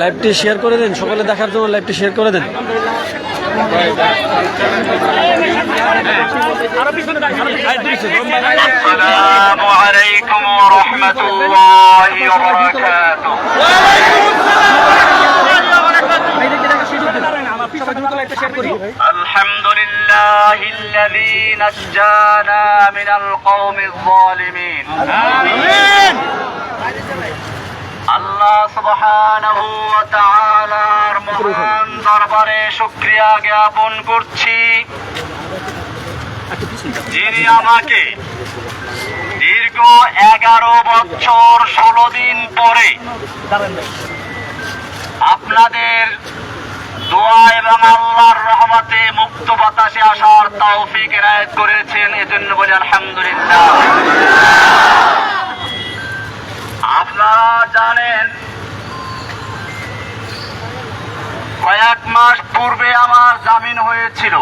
লাইভটি শেয়ার করে দেন, সকলে দেখার জন্য লাইভটি শেয়ার করে দেন। আসসালামু আলাইকুম ওয়া রাহমাতুল্লাহি ওয়া বারাকাতুহু। الحمد لله الذي نجانا من القوم الظالمين آمين আল্লাহ সুবহানাহু ওয়া তাআলার মহান দরবারে শুকরিয়া জ্ঞাপন করছি যিনি আমাকে দীর্ঘ এগারো বছর ষোলো দিন পরে আপনাদের দোয়া এবং আল্লাহর রহমতে মুক্ত বাতাসে আসার তৌফিক এনায়েত করেছেন, এজন্য বলি আলহামদুলিল্লাহ। আপনারা জানেন, কয়েক মাস পূর্বে আমার জামিন হয়েছিল।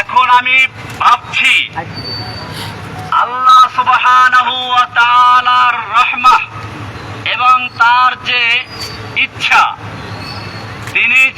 এখন আমি ভাবছি, আল্লাহ তাআলার রহমত এবং তার যে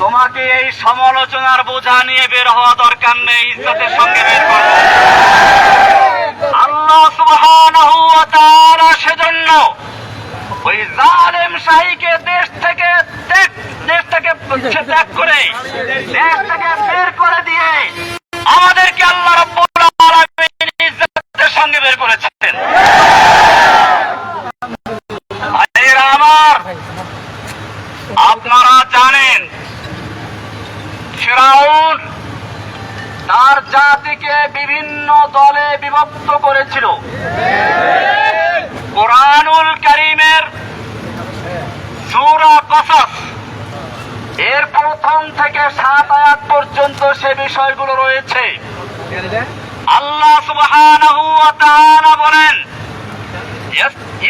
তোমাকে এই সমালোচনার বোঝা নিয়ে বের হওয়া দরকার নেই, ইজ্জতের সঙ্গে বের সেজন্য ওই জালেম শাহীকে দেশ থেকে দেশ থেকে ত্যাগ করে, দেশ থেকে বের করে দিয়ে আমাদেরকে আল্লাহ রাব্বুল আলামিন ইজ্জতের সঙ্গে বের করেছেন ভাইয়েরা আমার আপনারা জানেন ফেরাউন তার জাতিকে বিভিন্ন দলে বিভক্ত করেছিল। কোরআনুল করিমের সূরা কসস, এর প্রথম থেকে সাত আয়াত পর্যন্ত সে বিষয়গুলো রয়েছে। আল্লাহ সুবহানাহু ওয়া তাআলা বলেন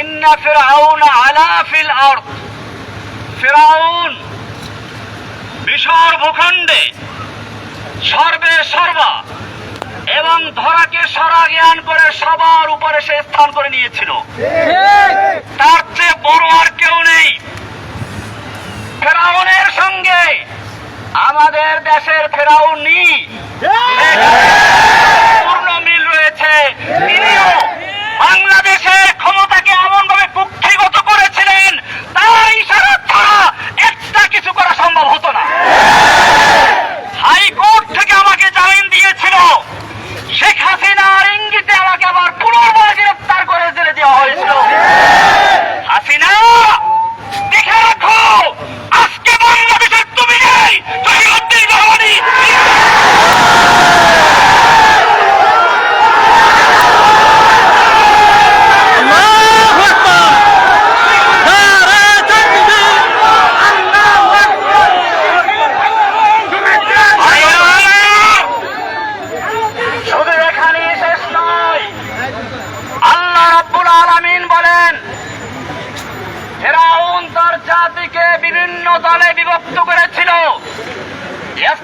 ইন্না ফিরআউনা আলা ফিল আরদ। ফিরআউন মিশর ভূখণ্ডে সর্বে সর্বা এবং ধরাকে সরা জ্ঞান করে সবার উপরে সে স্থান করে নিয়েছিল। তার চেয়ে বড় আর কেউ নেই। ফেরাউনের সঙ্গে আমাদের দেশের ফেরাউনি। পূর্ণ মিল রয়েছে। তিনিও বাংলাদেশের ক্ষমতাকে এমন ভাবে কুক্ষিগত করেছিলেন তার ইশারা ছাড়া একটা কিছু করা সম্ভব হতো না হাইকোর্ট থেকে আমাকে জামিন দিয়েছিল শেখ হাসিনার ইঙ্গিতে আমাকে আবার পুনর্বার গ্রেপ্তার করে জেলে দেওয়া হয়েছিল হাসিনা দেখে রাখো আজকে বাংলাদেশের তুমি নেই জহিরুদ্দিন রহমানি আল্লাহু আকবার নারে তাকবীর শুধু এখানেই শেষ নয় আল্লাহ রাব্বুল আলামিন বলেন ফেরাউন তার জাতিকে বিভিন্ন দলে বিভক্ত করেছিল ইয়াস্তাদঈফু তাইফাতাম মিনহুম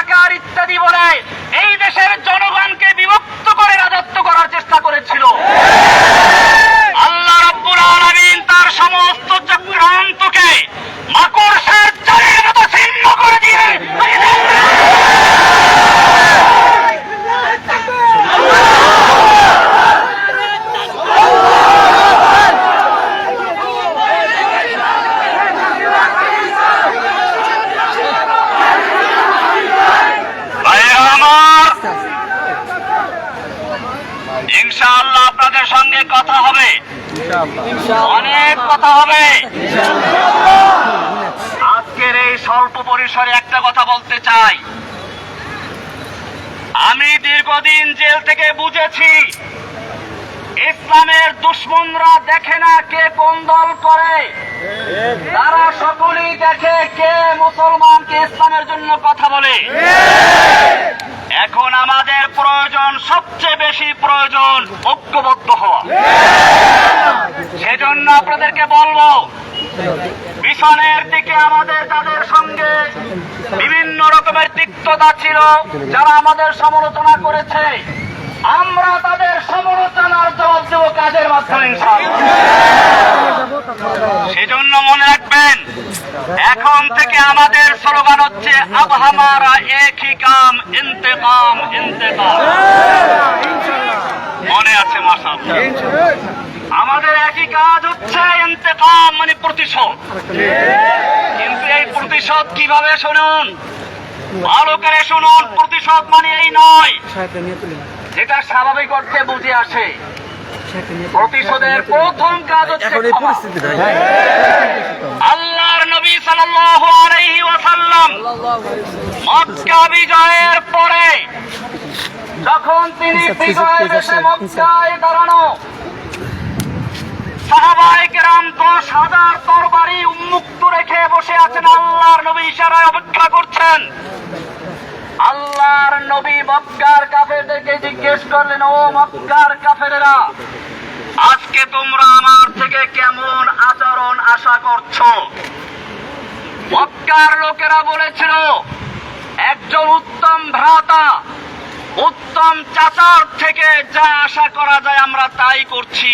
রাজাকার ইত্যাদি বলে এই দেশের জনগণকে বিভক্ত করে রাজত্ব করার চেষ্টা করেছিল আল্লাহ রাব্বুল আলামিন তার সমস্ত চক্রান্তকে মাকড়সার জালের মতো ছিন্ন করে দিয়ে ইনশাআল্লাহ আপনাদের সঙ্গে কথা হবে অনেক কথা হবে আজকের এই স্বল্প পরিসরে একটা কথা বলতে চাই আমি দীর্ঘদিন জেল থেকে বুঝেছি। ইসলামের দুশ্মনরা দেখে না কে কোন দল করে। তারা সকলেই দেখে কে মুসলমানকে ইসলামের জন্য কথা বলে। এখন আমাদের প্রয়োজন সবচেয়ে বেশি প্রয়োজন ঐক্যবদ্ধ হওয়া। সেজন্য আপনাদেরকে বলব মিশনের দিকে আমাদের তাদের সঙ্গে বিভিন্ন রকমের তিক্ততা ছিল, যারা আমাদের সমালোচনা করেছে। আমরা তাদের সমালোচনার জবাব দেব কাজের মাধ্যমে। সেজন্য মনে রাখবেন, এখন থেকে আমাদের স্লোগান হচ্ছে আব হামারা এক হি কাম, ইন্তেকাম ইন্তেকাম মনে আছে মাসাব আমাদের একই কাজ হচ্ছে ইন্তেকাম মানে প্রতিশোধ। কিন্তু এই প্রতিশোধ কীভাবে শুনুন? ভালো করে শুনুন প্রতিশোধ মানে এই নয়। যেটা স্বাভাবিক অর্থে বুঝে আসে। প্রতিশোধের প্রথম কাজ হচ্ছে আল্লাহর নবী সাল্লাল্লাহু আলাইহি ওয়াসাল্লাম মক্কা বিজয়ের পরে যখন তিনি বিজয় দেশে মক্কায় দাঁড়ানো সাহাবায়ে কেরাম দশ হাজার তরবারি উন্মুক্ত রেখে বসে আছেন আল্লাহর নবী ইশারায় অপেক্ষা করছেন। আল্লাহর নবী মক্কার কাফেরদেরকে জিজ্ঞেস করলেন, ও মক্কার কাফেরেরা, আজকে তোমরা আমার থেকে কেমন আচরণ আশা করছ? মক্কার লোকেরা বলেছিল, একজন উত্তম ভ্রাতা, উত্তম চাচার থেকে যা আশা করা যায় আমরা তাই করছি।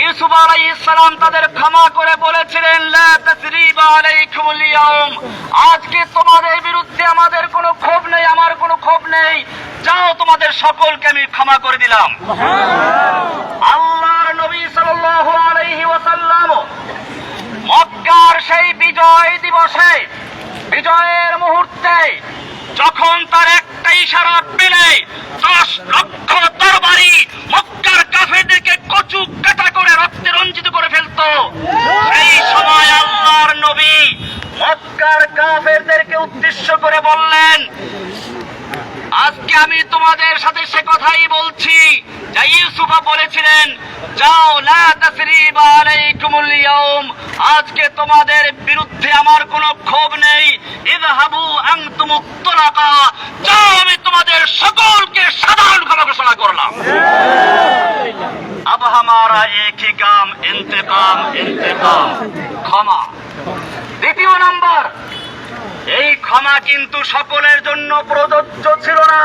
ইউসুফ তাদের ক্ষমা করে বলেছিলেন বিরুদ্ধে আমাদের কোনো ক্ষোভ নেই, আমার কোনো ক্ষোভ নেই। যাও, তোমাদের সকলকে আমি ক্ষমা করে দিলাম। আল্লাহর নবী সাল্লাল্লাহু ওয়াসাল্লাম মক্কার সেই বিজয় দিবসে, বিজয়ের মুহূর্তে যখন তার একটা ইশারা পেলে দশ লক্ষ তরবারি মক্কার কাফেরদেরকে কচু কাটা করে রক্তে রঞ্জিত করে ফেলতো। সেই সময় আল্লাহর নবী মক্কার কাফেরদেরকে উদ্দেশ্য করে বললেন, আজকে আমি তোমাদের সাথে সে কথাই বলছি। যা ইউসুফা বলেছিলেন যাও লা তাসরিবা আলাইকুমুল ইয়াউম আজকে তোমাদের বিরুদ্ধে আমার কোনো ক্ষোভ নেই ইযহাবু আনতুমুত তুলাকা যাও আমি তোমাদের সকলকে সাধারণ ক্ষমা ঘোষণা করলাম अब हमारा एक ही काम इंतकाम इंतकाम ক্ষমা দ্বিতীয় নাম্বার এই ক্ষমা কিন্তু সকলের জন্য প্রযোজ্য ছিল না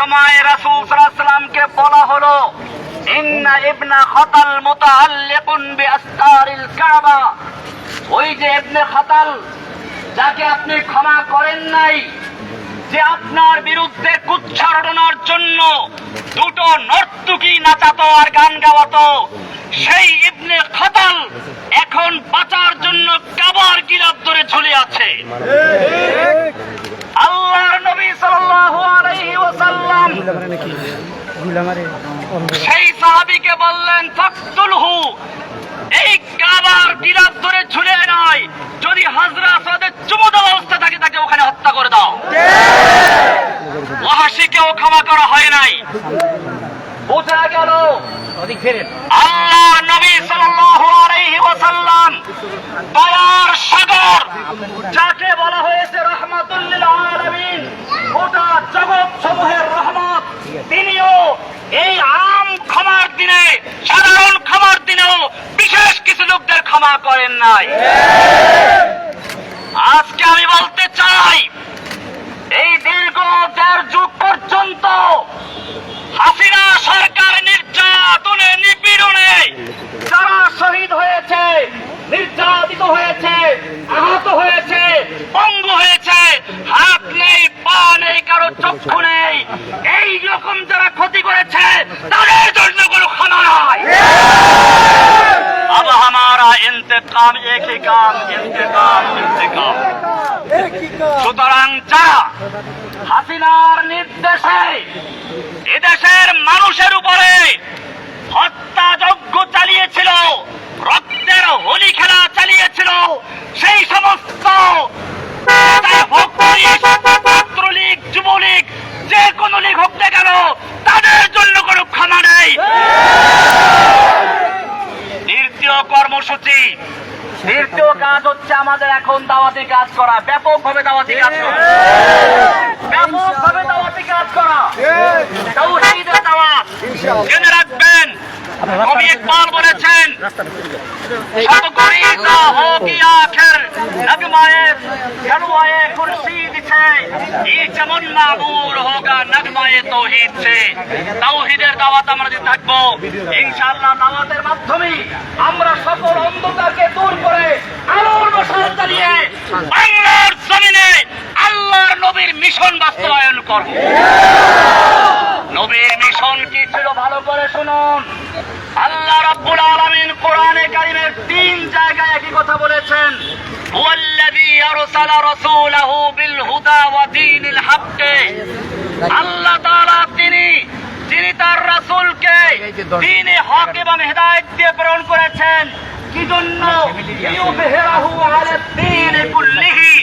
সময় রাসূল সাল্লামকে বলা হলো ইন্না ইবনা খাতাল মুতাআল্লিকুন বিআসতারিল কাবা। ওই যে ইবনে খাতাল যাকে আপনি ক্ষমা করেন নাই যে আপনার বিরুদ্ধে কুচ্ছারণার জন্য দুটো নর্তকী নাচাতো আর গান গাওয়াতো সেই ইবনে খাতাল এখন বাঁচার জন্য কাবার গিলাপ ধরে ঝুলে আছে। আল্লাহর নবী সাল্লাল্লাহু আলাইহি ওয়াসাল্লাম সেই সাহাবীকে বললেন ফাকতুলহু এই কাবার গিলাপ ধরে ঝুলে নয়। যদি হাজরা সাদের চুমুদ অবস্থা থাকে তাকে ওখানে হত্যা করে দাও। ওয়াহাসিকেও ক্ষমা করা হয় নাই। বোঝা গেল? আল্লাহর নবী নবী সাল্লাল্লাহু আলাইহি ওয়াসাল্লাম দয়ার সাগর যাকে বলা হয়েছে রহমাতুল লিল আলামিন গোটা জগৎ সমূহের রহমত তিনিও এই আম ক্ষমার দিনে সাধারণ ক্ষমার দিনেও বিশেষ কিছু লোকদের ক্ষমা করেন নাই। আজকে আমি বলতে কাজ হচ্ছে আমাদের এখন দাওয়াতি কাজ করা। ব্যাপকভাবে দাওয়াতি কাজ করা। ব্যাপকভাবে দাওয়াতি কাজ করা। তাওহীদের দাওয়াত। জেনে রাখবেন কবি ইকবাল বলেছেন সব গরিতা হো কি আখের। নগমায়ে গলওয়ায়ে খুরশিদ ছে এই যেমন মামুর হোগা নগমায়ে তৌহিদ ছে তাওহীদের দাওয়াত আমরা দিতে থাকব। ইনশাআল্লাহ দাওয়াতের মাধ্যমে আমরা সকল অন্ধকারকে দূর করে আলোর মশাল বাংলার জমিনে আল্লাহর নবীর মিশন বাস্তবায়ন করব। নবীর মিশন কি ছিল ভালো করে শুনুন। আল্লাহ রাব্বুল আলামিন কোরআনে কারিমের তিন জায়গায় একই কথা বলেছেন। হুয়াল্লাযী আরসালা রাসূলাহু বিল হুদা ওয়া দীনিল হক আল্লাহ তাআলা তিনি যিনি তার রাসূলকে দ্বীনে হক এবং হেদায়েত দিয়ে প্রেরণ করেছেন। কি জন্য ইউবহিরাহু আলা দ্বীন কুল্লিহি।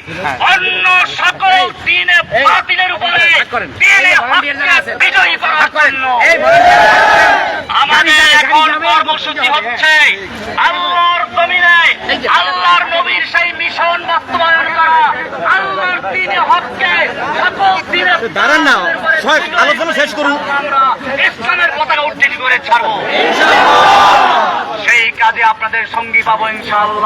অন্য সকল দ্বীনে বাতিলের উপরে হককে বিজয়ী করার জন্য। আমাদের এখন কর্মসূচি হচ্ছে আল্লাহর জমিনে আল্লাহর নবীর সেই মিশন বাস্তবায়ন করা। আল্লাহর দিনে হককে সকল দিনে দাঁড়ান না, আলোচনা শেষ করুন। আমরা ইসলামের পতাকা উত্তীর্ণ করে ছাড়বো। সেই কাজে আপনাদের সঙ্গী পাবো ইনশাআল্লাহ।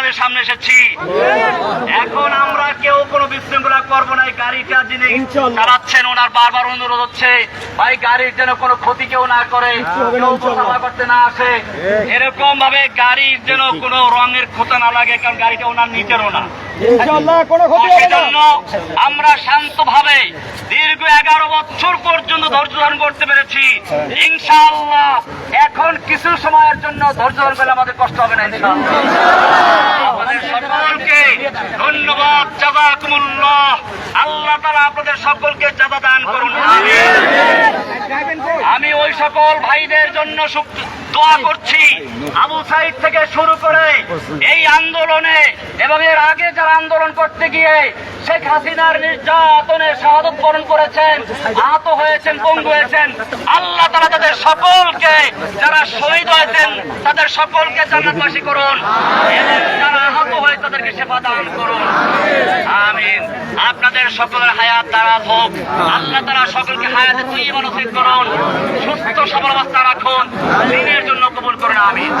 আপনাদের সামনে এসেছি। এখন আমরা কেউ কোনো বিশৃঙ্খলা করব না এই গাড়িটা যিনি চালাচ্ছেন ওনার বারবার অনুরোধ হচ্ছে ভাই গাড়ির যেন কোনো ক্ষতি কেউ না করে করতে না আসে। এরকম ভাবে গাড়ির যেন কোনো রঙের ক্ষতি না লাগে কারণ গাড়িটা ওনার নিজেরও না। আমরা শান্তভাবে দীর্ঘ এগারো বছর পর্যন্ত ধৈর্য ধারণ করতে পেরেছি। ইনশাআল্লাহ, এখন কিছু সময়ের জন্য ধৈর্য ধারণ করলে আমাদের কষ্ট হবে না সকলকে ধন্যবাদ আল্লাহ আপনাদের সকলকে দান করুন আমি ওই সকল ভাইদের জন্য দোয়া করছি। আবু সাইদ থেকে শুরু করে এই আন্দোলনে এবং এর আগে যারা আন্দোলন করতে গিয়ে শেখ হাসিনার নির্যাতনে শাহাদত বরণ করেছেন, আহত হয়েছেন, পঙ্গু হয়েছেন। আল্লাহ তারা তাদের সকলকে যারা শহীদ হয়েছেন, তাদের সকলকে জান্নাতবাসী করুন। যারা আহত হয়ে, তাদেরকে সেবা দান করুন। আমিন। আপনাদের সকলের হায়াত দারাজ হোক। আল্লাহ তারা সকলকে হায়াতে তুই নসিব করুন। সুস্থ, সবল অবস্থা রাখুন। দিনের জন্য কবুল করুন, আমিন।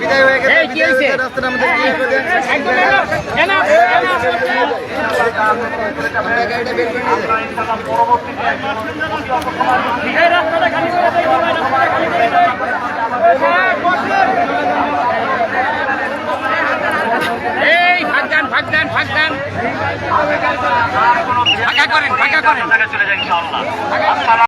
বিদায় হয়ে গেছে এই ফাঁকান ফাঁকান ফাঁকান ফাঁকা করেন ফাঁকা করেন। চলে যায়